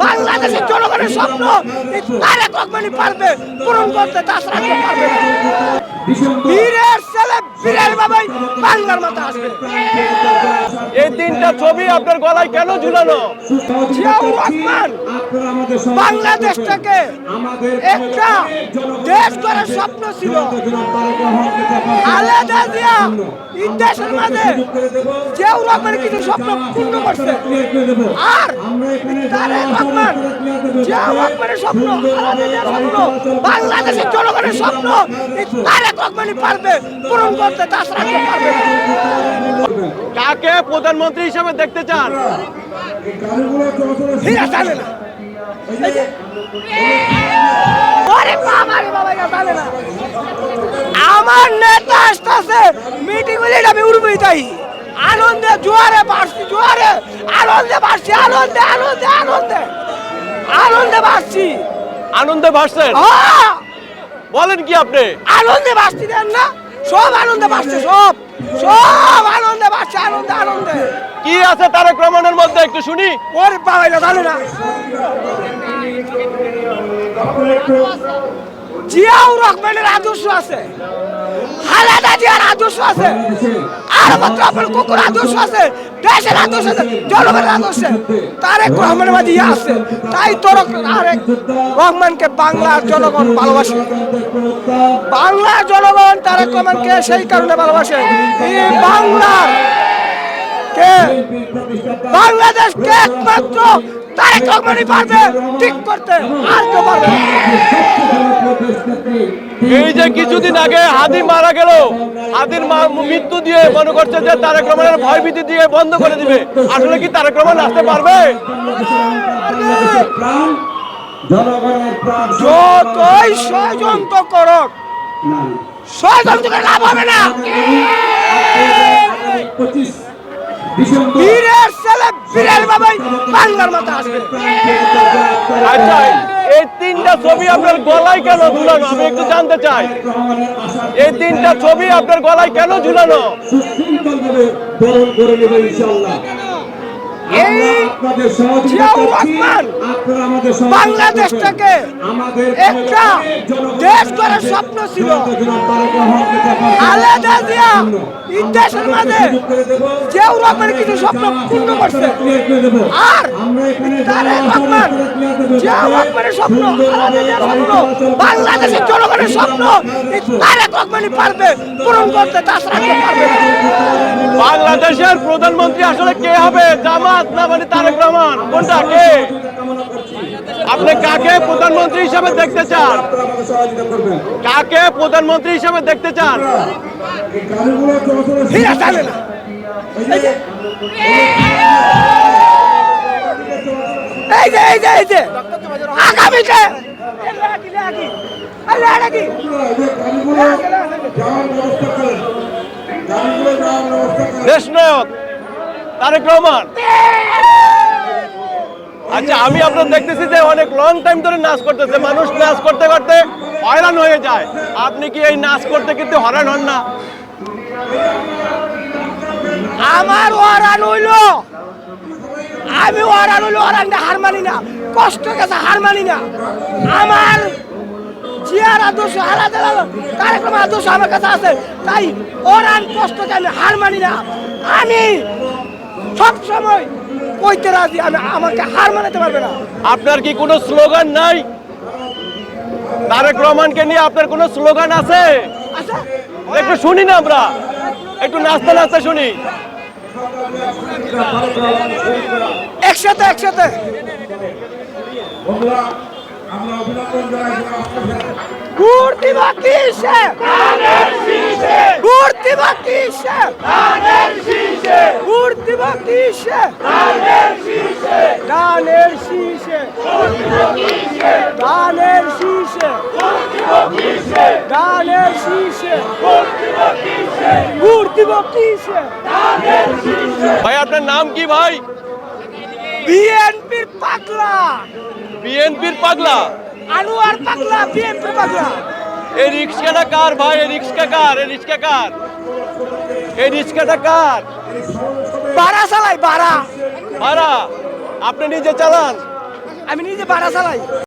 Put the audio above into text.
বাংলাদেশের জনগণের স্বপ্ন তারেক রহমানই পারবে পূরণ করতে তাছাড়া কেউ পারবে না। বীরের ছেলে বীরের বাবাই বাংলার মাথা আসবে। এই তিনটা ছবি আপনার গলায় কেন ঝুলানো? বাংলাদেশটাকে একটা দেশ করার স্বপ্ন ছিল। আলাদা এই দেশের মাঝে জিয়াউর রহমান কিছু স্বপ্ন পূর্ণ করছে। আর তারেক রহমান স্বপ্ন আলাদা স্বপ্ন বাংলাদেশের জনগণের স্বপ্ন তারেক রহমানই পারবে পূরণ করতে পারবে কাকে প্রধানমন্ত্রী হিসেবে দেখতে চান? হীরা জানে না। আমার নেতা আসতেছে মিটিং হলে আমি উড়বই তাই। আনন্দে জোয়ারে বাড়ছি জোয়ারে। আনন্দে বাড়ছি আনন্দে আনন্দে আনন্দে। আনন্দে বাড়ছি। আনন্দে ভাসছেন হ্যাঁ, বলেন কি আপনি? আনন্দে বাড়ছি দেন না। সব আনন্দে বাড়ছে সব। সব আনন্দে বাড়ছে আনন্দে আনন্দে। কি আছে তার ক্রমণের মধ্যে একটু শুনি? ওর বাবা জানে না। জিয়াউর রহমানের আদর্শ আছে। হালাদা জিয়ার আদর্শ আছে। আর মাত্র আপনার কুকুর আদর্শ আছে। দেশের আদর্শ আছে, জনগণের আদর্শ তারেক রহমানের মাঝে ইয়ে আছে। তাই তোর তারেক রহমানকে বাংলার জনগণ ভালোবাসে। বাংলার জনগণ তারেক রহমানকে সেই কারণে ভালোবাসে। এই বাংলার কে? বাংলাদেশকে একমাত্র তারেক রহমানই পারবে। ঠিক করতে। আর কেউ পারবে এই যে কিছুদিন আগে হাদি মারা গেল। হাদির মৃত্যু দিয়ে মনে করছে যে তারেক রহমানের ভয়ভীতি দিয়ে বন্ধ করে দিবে। আসলে কি তারেক রহমান আসতে পারবে? যতই ষড়যন্ত্র করক ষড়যন্ত্র করে লাভ হবে না। বীরের ছেলে বীরের বাংলার মাথা আসবে। আচ্ছা এই তিনটা ছবি আপনার গলায় কেন ঝুলানো? আমি একটু জানতে চাই। এই তিনটা ছবি আপনার গলায় কেন ঝুলানো? বাংলাদেশটাকে একটা দেশ করার স্বপ্ন ছিল। আলাদা আলাদা দেশের মাঝে জিয়াউর রহমানের কিছু স্বপ্ন পূর্ণ করছে। আর তারেক রহমান জিয়াউর রহমানের স্বপ্ন আলাদা জিয়ার স্বপ্ন বাংলাদেশের জনগণের স্বপ্ন এই তারেক রহমানই পারবে পূরণ করতে তাছাড়া পারবে বাংলাদেশের প্রধানমন্ত্রী আসলে কে হবে? জামাত না মানে তারেক রহমান, কোনটা? কে? আপনি কাকে প্রধানমন্ত্রী হিসাবে দেখতে চান? কাকে প্রধানমন্ত্রী হিসাবে দেখতে চান? এই যে এই যে এই যে, আগামীতে দেশ নায়ক তারেক রহমান। আচ্ছা আমি আপনার দেখতেছি যে অনেক লং টাইম ধরে নাচ করতেছে। মানুষ নাচ করতে করতে হয়রান হয়ে যায়। আপনি কি এই নাচ করতে কিন্তু হয়রান হন না? আমার ওয়ারান হইল। আমি ওয়ারান হইল ওরান হার মানি না। কষ্ট গেছে, হার মানি না। আমার জিয়ার আদর্শ আলাদা আলাদা কার্যক্রম আদর্শ আমার কাছে আছে। তাই ওরান কষ্টকে আমি হার মানি না। আমি সব সময় কইতে রাজি আমি আমাকে হার মানাতে পারবে না। আপনার কি কোনো স্লোগান নাই? তারেক রহমানকে নিয়ে আপনার কোনো স্লোগান আছে? আচ্ছা একটু শুনি না আমরা। একটু নাচতে নাচতে শুনি। একসাথে একসাথে। বন্ধুরা আমরা অভিনন্দন জানাই ঘুরতি বাকি সে ঘুরতি বাকি সে ঘুরতি বাকি সে গানের শীষে গানের শীষে গানের শীষে ঘুরতি বাকি সে ভাই আপনার নাম কি ভাই বিএনপির পাগলা বিএনপির পাগলা আনোয়ার পাগলা বিএনপির পাগলা এই রিক্সাটা কার ভাই এই রিক্সা কার এই রিক্সা কার এই রিক্সাটা কার বাড়া চালাই বাড়া। ভাড়া আপনি নিজে চালান। আমি নিজে বাড়া চালাই।